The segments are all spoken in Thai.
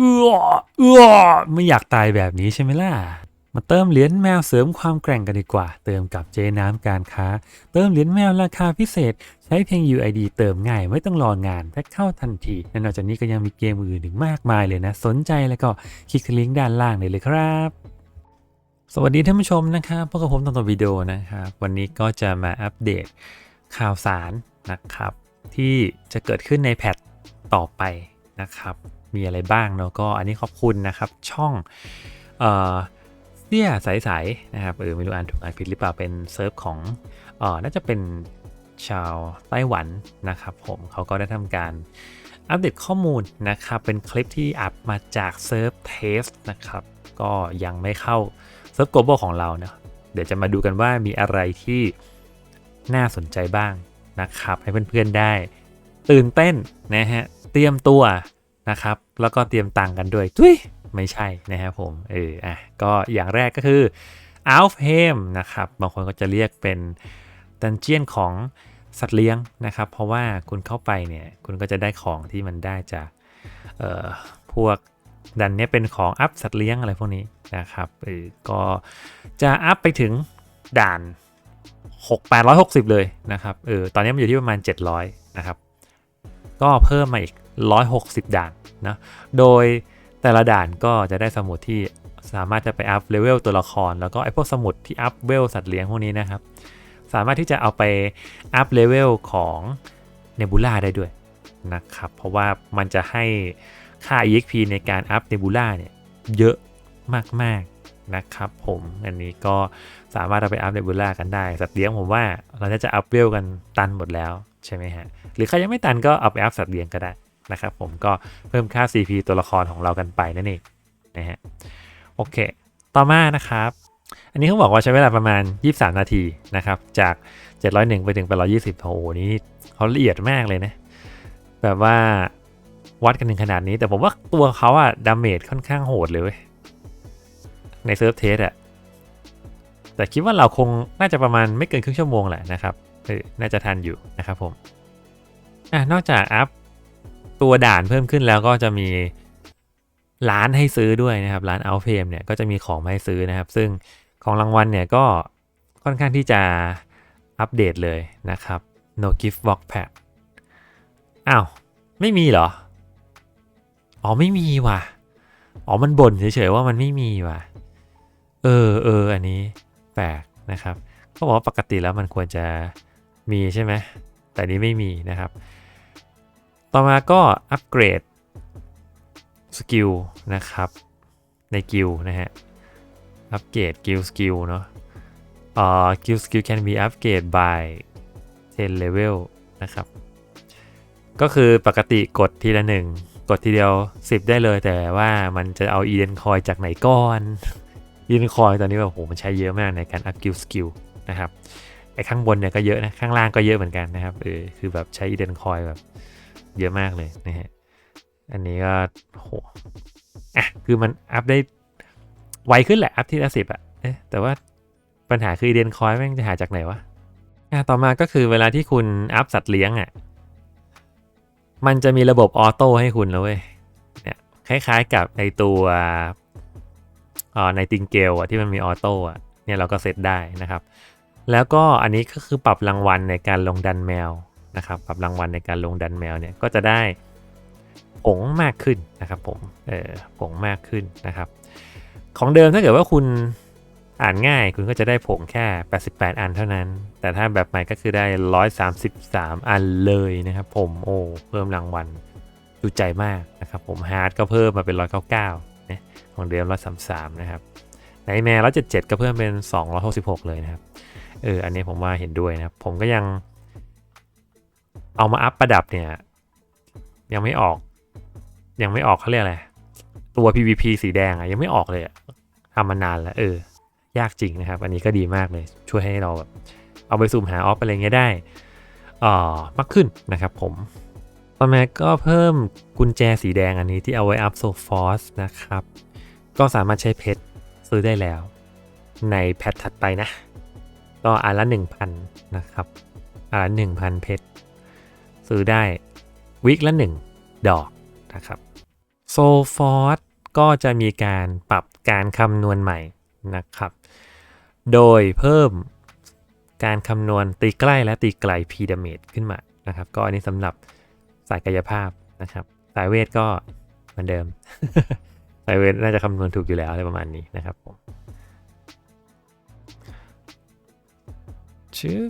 เออเออไม่อยากตายแบบนี้ใช่ไหมล่ะ มาเติมเหรียญแมวเสริมความแกร่งกันดีกว่า เติมกับเจน้ำการค้า เติมเหรียญแมวราคาพิเศษ ใช้เพียง UID เติมง่ายไม่ต้องรองานแพ็คเข้าทันทีและนอกจากนี้ก็ยังมีเกมอื่นอีกมากมายเลยนะ สนใจแล้วก็คลิกที่ลิงก์ด้านล่างได้เลยครับ สวัสดีท่านผู้ชมนะครับพบกับผมตอนต่อวิดีโอนะครับวันนี้ก็จะมาอัปเดตข่าวสารนะครับ ที่จะเกิดขึ้นในแพทต่อไปนะครับ มีอะไรบ้างเนาะก็อันนี้ขอบคุณนะครับช่องเอ่อเสี้ยใสๆนะครับเออไม่รู้อ่านถูกอ่านผิดหรือเปล่าเป็นเซิร์ฟของเออน่าจะเป็นชาวไต้หวันนะครับผมเขาก็ได้ทำการอัปเดตข้อมูลนะครับ เป็นคลิปที่อัพมาจากเซิร์ฟเทสนะครับ ก็ยังไม่เข้าเซิร์ฟ global ของเราเนะเดี๋ยวจะมาดูกันว่ามีอะไรที่น่าสนใจบ้างนะครับ ให้เพื่อนๆได้ ตื่นเต้นนะฮะ เตรียมตัว นะครับ แล้วก็เตรียมตังกันด้วยทุยไม่ใช่นะครับผม เออ อะ ก็อย่างแรกก็คือ a l f h a m นะครับ บางคนก็จะเรียกเป็นดันเจียนของสัตว์เลี้ยงนะครับ เพราะว่าคุณเข้าไปเนี่ย คุณก็จะได้ของที่มันได้จากเอ่อพวกดันเนี้ยเป็นของอัพสัตว์เลี้ยงอะไรพวกนี้นะครับเออก็จะอัพไปถึงด่าน 6 860 เลยนะครับ เออ ตอนนี้มันอยู่ที่ประมาณ 700 นะครับ ก็เพิ่มมาอีก 160 ด่านนะโดยแต่ละด่านก็จะได้สมุดที่สามารถจะไปอัพเลเวลตัวละคร แล้วก็ไอพวกสมุดที่อัพเวลสัตว์เลี้ยงพวกนี้นะครับ สามารถที่จะเอาไปอัพเลเวลของเนบูล่าได้ด้วยนะครับ เพราะว่ามันจะให้ค่า EXP ในการอัพเนบูล่าเนี่ยเยอะมากๆนะครับผมอันนี้ก็สามารถเอาไปอัพเนบูล่ากันได้ สัตว์เลี้ยงผมว่าเราจะอัพเวลกันตันหมดแล้วใช่ไหมฮะหรือใครยังไม่ตันก็เอาไปอัพสัตว์เลี้ยงก็ได้ นะครับผมก็เพิ่มค่า CP ตัวละครของเรากันไปนั่นเองนะฮะโอเค ต่อมานะครับ อันนี้เขาบอกว่าใช้เวลาประมาณ 23 นาทีนะครับ จาก 701 ไปถึง 820โอ้โหนี่เขาละเอียดมากเลยนะ แบบว่าวัดกันถึงขนาดนี้ แต่ผมว่าตัวเขาอะดาเมจค่อนข้างโหดเลย ในเซิร์ฟเทสอะแต่คิดว่าเราคงน่าจะประมาณไม่เกินครึ่งชั่วโมงแหละนะครับเออน่าจะทันอยู่นะครับผมอะนอกจากอัพ ตัวด่านเพิ่มขึ้นแล้วก็จะมีร้านให้ซื้อด้วยนะครับ ร้านเอาเฟมเนี่ยก็จะมีของมาให้ซื้อนะครับ ซึ่งของรางวัลเนี่ยก็ค่อนข้างที่จะอัปเดตเลยนะครับ no gift box pack อ้าว ไม่มีเหรอ อ๋อ ไม่มีว่ะ อ๋อ มันบ่นเฉยๆว่ามันไม่มีว่ะ เออเอออันนี้แปลกนะครับเขาบอกว่าปกติแล้วมันควรจะมีใช่ไหม แต่นี้ไม่มีนะครับ ต่อมาก็อัปเกรดสกิลนะครับ ในกิลนะฮะ อัปเกรดกิลสกิลเนาะอ่อกิลสกิล can be upgrade by 10 level นะครับ ก็คือปกติกดทีละหนึ่งกดทีเดียว 10 ได้เลยแต่ว่ามันจะเอาอีเดนคอยจากไหนก่อนอีเดนคอยตอนนี้แบบโหมันใช้เยอะมากในการอัพกิลสกิลนะครับไอ้ข้างบนเนี่ยก็เยอะนะ ข้างล่างก็เยอะเหมือนกันนะครับเออคือแบบใช้อีเดนคอยแบบ เยอะมากเลยนะฮะ อันนี้ก็โหอะคือมันอัพได้ไวขึ้นแหละ อัพทีละสิบอะแต่ว่าปัญหาคืออีเดนคอยแม่งจะหาจากไหนวะอะต่อมาก็คือเวลาที่คุณอัพสัตว์เลี้ยงอะมันจะมีระบบออโต้ให้คุณแล้วเว้ย เนี่ยคล้ายๆกับในตัวอ่าในติงเกลอะที่มันมีออโต้อะเนี่ยเราก็เซตได้นะครับ แล้วก็อันนี้ก็คือปรับรางวัลในการลงดันแมว นะครับปรับรางวัลในการลงดันแมวเนี่ยก็จะได้ผงมากขึ้นนะครับผมเออผงมากขึ้นนะครับ ของเดิมถ้าเกิดว่าคุณอ่านง่ายคุณก็จะได้ผงแค่ 88 อันเท่านั้น แต่ถ้าแบบใหม่ก็คือได้ 133 อันเลยนะครับผมโอ้เพิ่มรางวัลดูใจมากนะครับผมฮาร์ดก็เพิ่มมาเป็น 199นะของเดิม 133 นะครับในแมร์177 ก็เพิ่มเป็น 266 เลยนะครับเอออันนี้ผมว่าเห็นด้วยนะครับผมก็ยัง เอามาอัพประดับเนี่ย ยังไม่ออก ยังไม่ออกเขาเรียกอะไร ตัว PVP สีแดงอะยังไม่ออกเลยอะทำมานานแล้วเออ ยากจริงนะครับ อันนี้ก็ดีมากเลย ช่วยให้เราแบบเอาไปสุ่มหาออฟอะไรเงี้ยได้อ่อมากขึ้นนะครับผมต่อมาก็เพิ่มกุญแจสีแดงอันนี้ที่เอาไว้อัพโซฟอสนะครับ ก็สามารถใช้เพชรซื้อได้แล้ว ในแพทถัดไปนะ ก็อันละ 1,000 นะครับ อันละ 1,000 เพชร ซื้อได้วิกละ 1 ดอกนะครับโซฟอร์ก็จะมีการปรับการคำนวณใหม่นะครับ โดยเพิ่มการคำนวณตีใกล้และตีไกล p ีดาเมจขึ้นมานะครับ ก็อันนี้สำหรับสายกายภาพนะครับ สายเวทก็เหมือนเดิม สายเวทน่าจะคำนวณถูกอยู่แล้วอะไรประมาณนี้นะครับผมชื่อ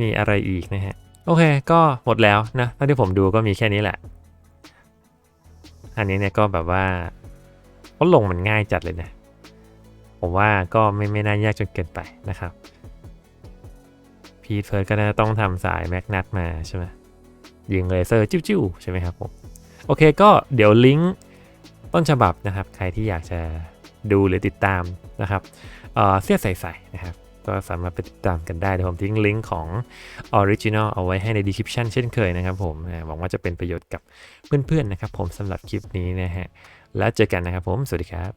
มีอะไรอีกนะฮะ โอเค ก็หมดแล้วนะเท่าที่ผมดูก็มีแค่นี้แหละ อันนี้เนี่ยก็แบบว่าก็ลงมันง่ายจัดเลยนะ ผมว่าก็ไม่ไม่น่ายากจนเกินไปนะครับ พีทเฟิร์สก็น่าจะต้องทำสายแมกนัตมาใช่ไหมยิงเลเซอร์จิ้วๆใช่ไหมครับผม โอเคก็เดี๋ยวลิงก์ต้นฉบับนะครับ ใครที่อยากจะดูหรือติดตามนะครับเเสื้อใสๆนะครับ ก็สามารถไปติดตามกันได้เดี๋ยวผมทิ้งลิงก์ของ Original เอาไว้ให้ใน description เช่นเคยนะครับผมหวังว่าจะเป็นประโยชน์กับเพื่อนๆนะครับผมสำหรับคลิปนี้นะฮะแล้วเจอกันนะครับผมสวัสดีครับ